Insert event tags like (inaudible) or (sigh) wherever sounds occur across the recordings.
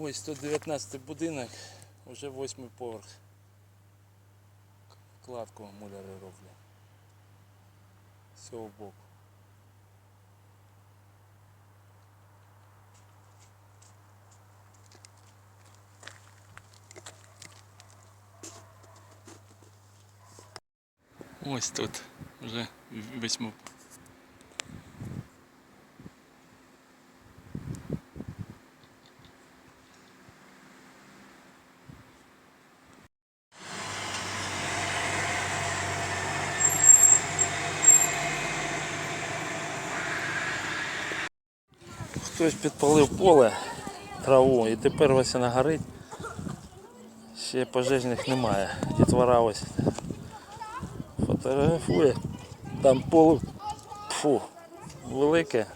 Ось тут 19 будинок, вже восьмий поверх. Кладку муляри роблять. З цього боку. Ось тут вже восьмий. Хтось підпалив поле, траву і тепер ось вона горить. Ще пожежних немає. Дітвора ось фотографує. Там поле фу, велике.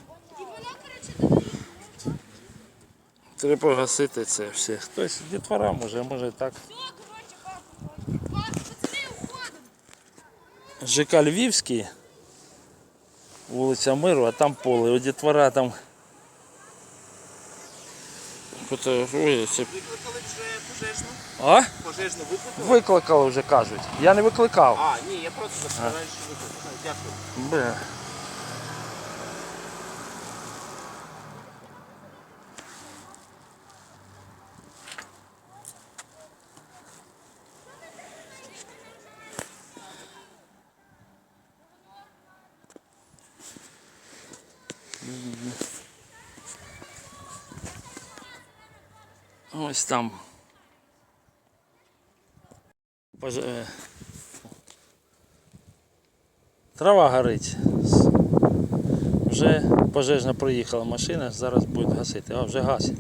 Треба гасити це все. Хтось дітвора може, може так. ЖК Львівський, вулиця Миру, а там поле. У дітвора там фотографує. Це... Викликали вже пожежну? А? Пожежну викликали? Викликали вже кажуть. Я не викликав. А, ні, я просто запитаю, що викликали. Дякую. Бля. Ось там. Е, Трава горить. Вже пожежна проїхала машина, зараз буде гасити. А вже гасить.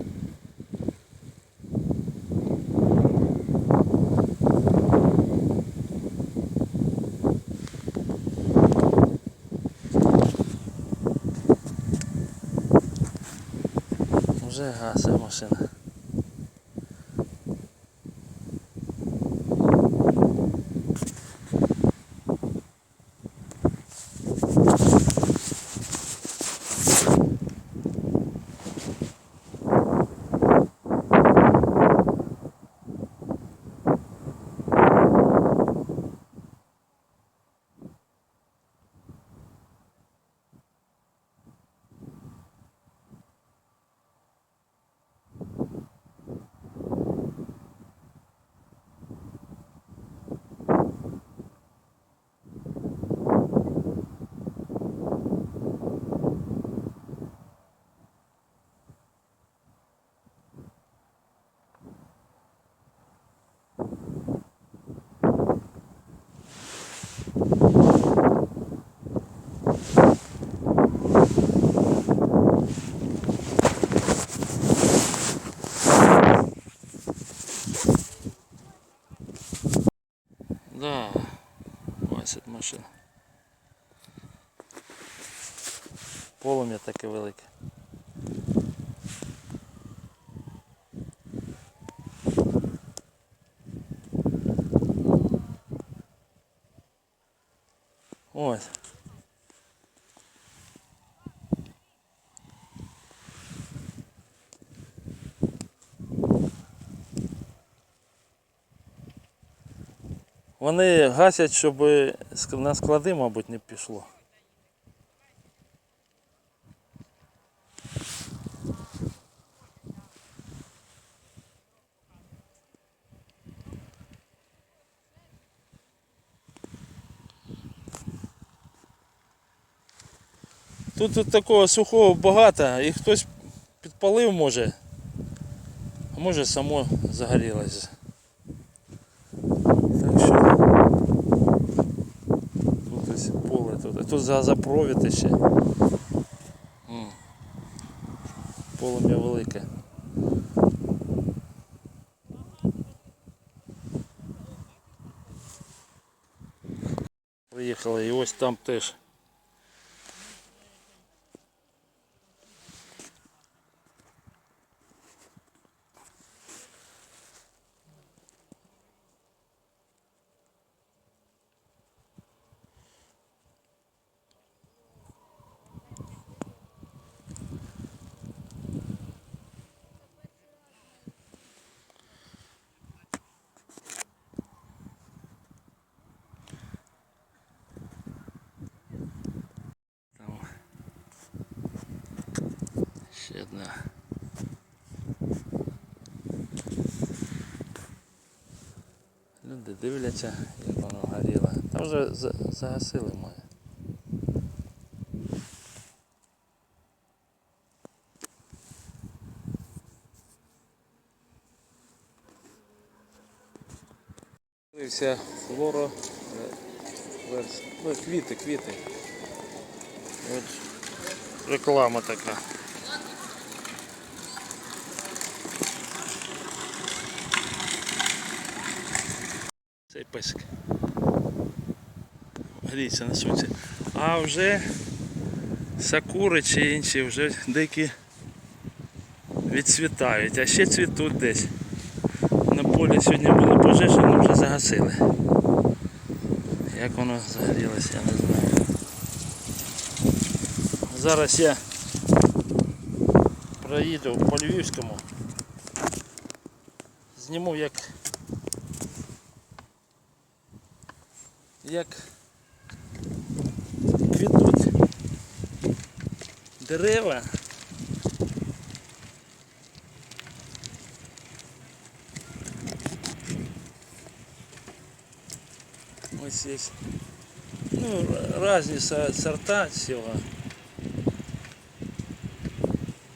Вже гасить машина. Вони гасять, щоб на склади, мабуть, не пішло. Тут, тут такого сухого багато і хтось підпалив може, а може само загорілось. Так що тут ось поле тут. Тут за запровід ще. Полум'я велике. Приїхали і ось там теж. Ще одна. Люди дивляться, як воно горіло. Та вже загасили моє. Дивився флоро. е, верс- ну, Квіти, квіти. От реклама така. Песик. Гріється на сонці. А вже сакури чи інші вже деякі відцвітають, а ще цвітуть десь. На полі сьогодні були пожежі, але вже загасили. Як воно загорілося, я не знаю. Зараз я проїду по Львівському. Зніму як як квітуть дерева. Ось є ну, різні сорта цього.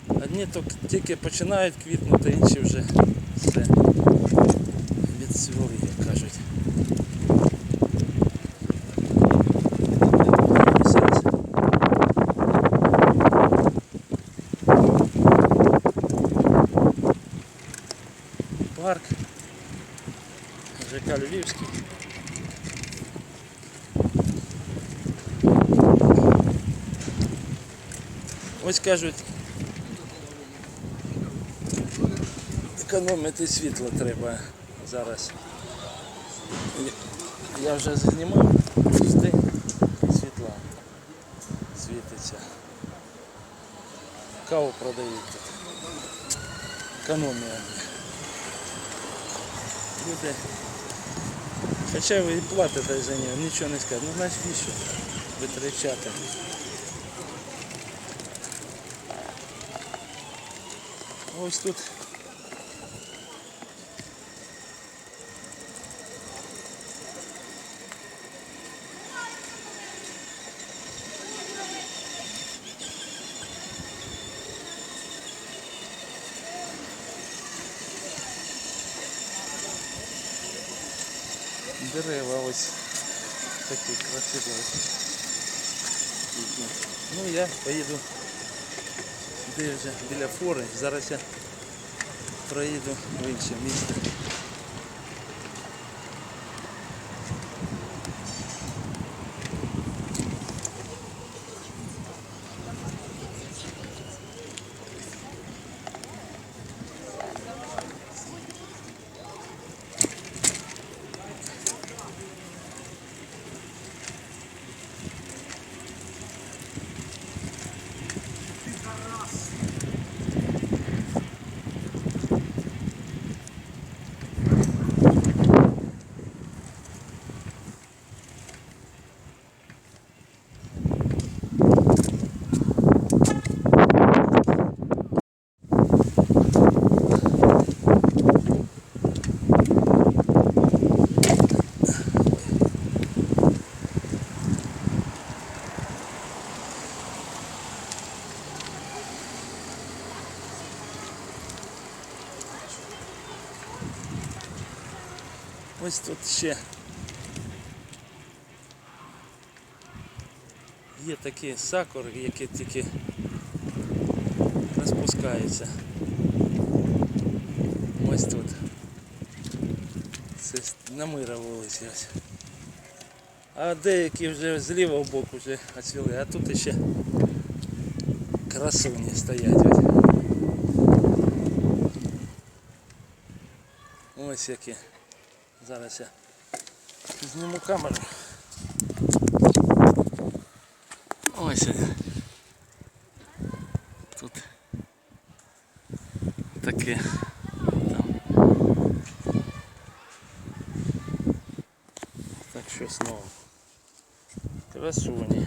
Одні тільки починають квітнути, інші вже все Ось кажуть, економити світло треба зараз. Я вже знімав, ось день світла світиться. Каву продають тут. Економія. Люди. Хоча ви і платите за нього, нічого не скажуть. Ну значить що витрачати. Ось тут. Дерева ось такі красиві. ось. Ну я поїду Де вже біля фори. Зараз я проїду в інше місце. Ось тут ще є такі сакури, які тільки розпускаються. Ось тут. Це намира вулиці ось. А деякі вже з лівого боку вже оцвіли, а тут ще красуні стоять. Ось, які. Зараз я зніму камеру. Ось. Тут таке там. Так що знову. Красуні.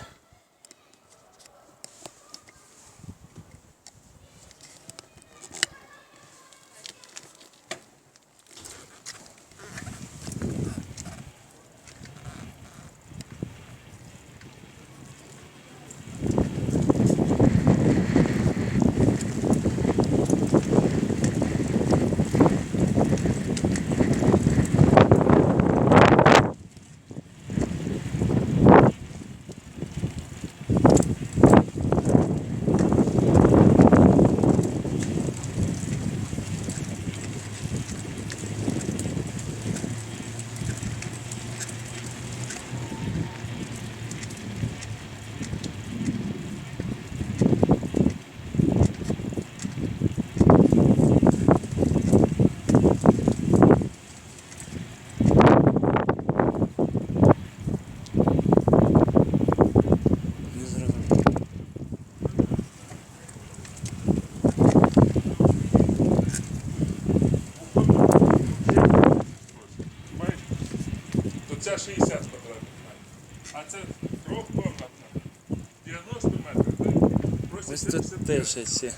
Теж ці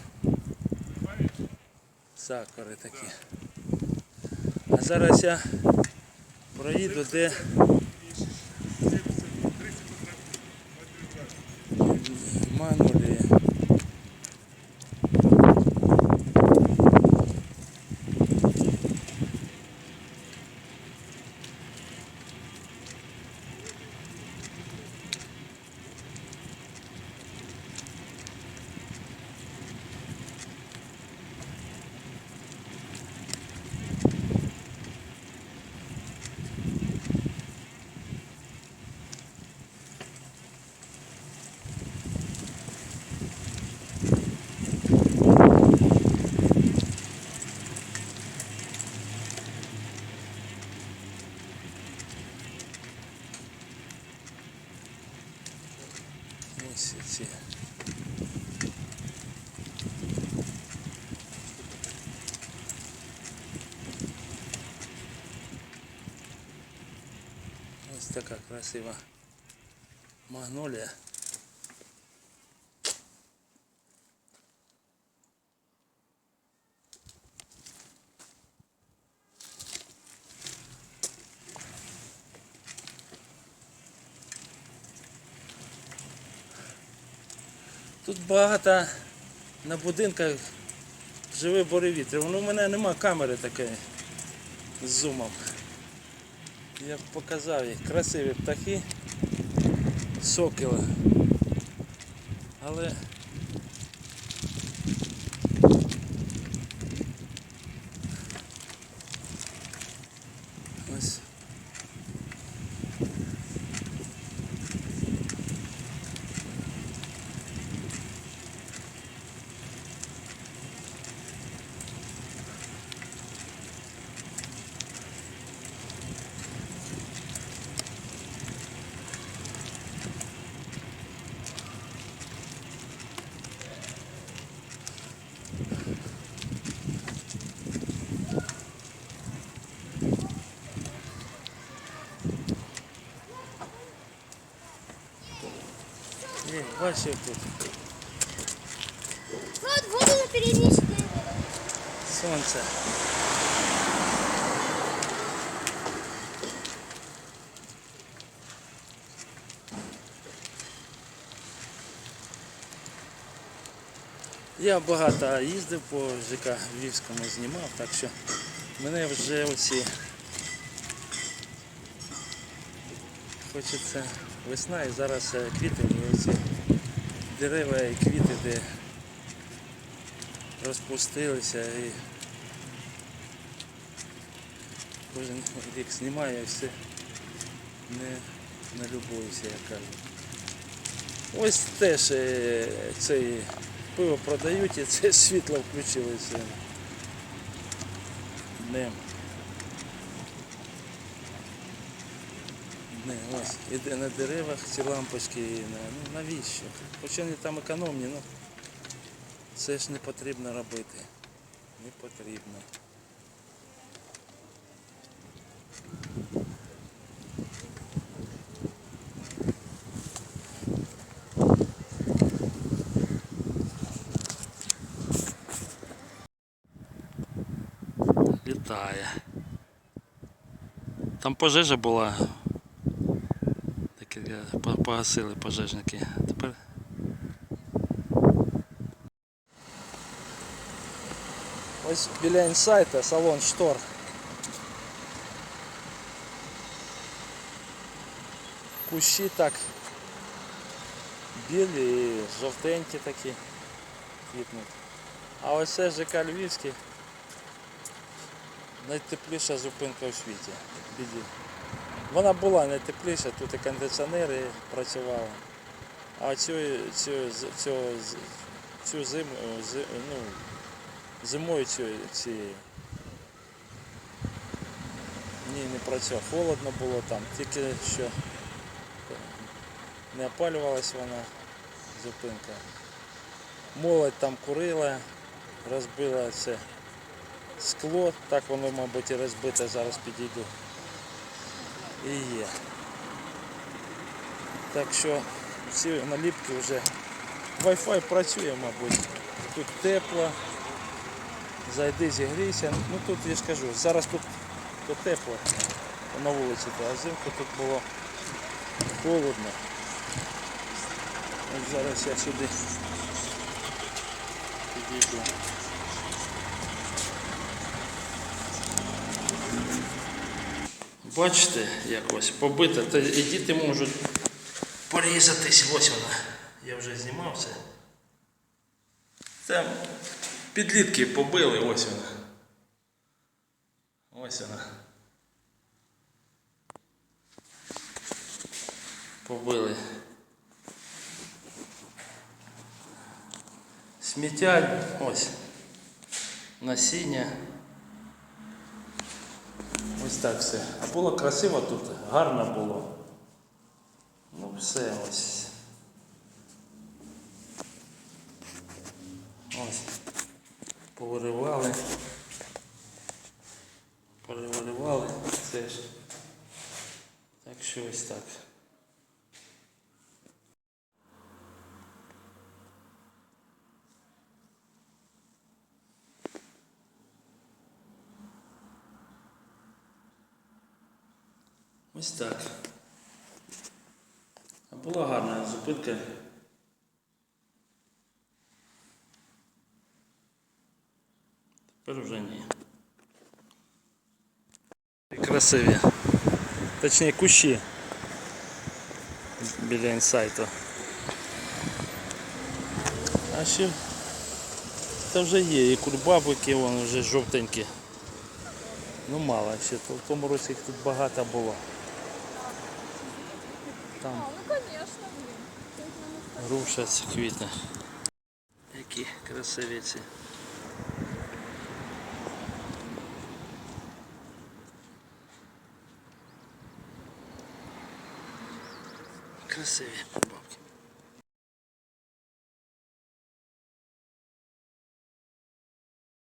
сакури такі. А зараз я проїду, де 70, 30 метрів. Манулі. Ось ці. Ось така красива магнолія. Тут багато на будинках живе буревітр. Ну, у мене нема камери такої з зумом. Я показав їх. Красиві птахи, сокіла Але ось Є, бачив тут Вот воду на передней стене. сонце. Я багато їздив по ЖК Львівському знімав, так що мене вже оці хочеться весна і зараз е, оці дерева і квіти, де розпустилися і кожен рік знімаю і все не, не любуюся, як кажуть. Ось теж е, цей пиво продають і це (laughs) світло включили цим днем. Не, ось, іде на деревах ці лампочки, на, ну навіщо? Хоча вони там економні, ну це ж не потрібно робити. Не потрібно. Літає. Там пожежа була. Погасили пожежники. Тепер Ось біля інсайта салон штор. Кущі так білі, і жовтенькі такі квітнуть. А ось це ЖК Львівський найтепліша зупинка у світі. Біді. Вона була найтепліша, тут і кондиціонери працювали. А цю, цю, цю, цю зиму, зи- ну, зимою цю, цієї. Ні, не працював. Холодно було там, тільки що не опалювалась вона, зупинка. Молодь там курила, розбила це скло, так воно, мабуть, і розбите, зараз підійду. І є. Так що всі наліпки вже. Wi-Fi працює, мабуть. Тут тепло. Зайди, зігрійся. Ну тут я ж кажу, зараз тут то тепло на вулиці, то, а взимку тут було холодно. Ось зараз я сюди підійду. Бачите, як ось побита, то і діти можуть порізатись, ось вона. Я вже знімав це. Там підлітки побили, ось вона. Ось вона. Побили. Сміття, ось. Насіння. Так все. А було красиво тут, гарно було. Ну все ось. Ось. Повиривали. Перевиривали. Це ж. Так що ось так. Ось так. Була гарна зупинка. Тепер вже ні. Красиві. Точніше кущі біля інсайту. А ще це вже є, і кульбабики, вони вже жовтенькі. Ну мало ще, в тому році їх тут багато було. Там Ну, конечно, блин. груша ці квітне. Які красивіці. Красиві.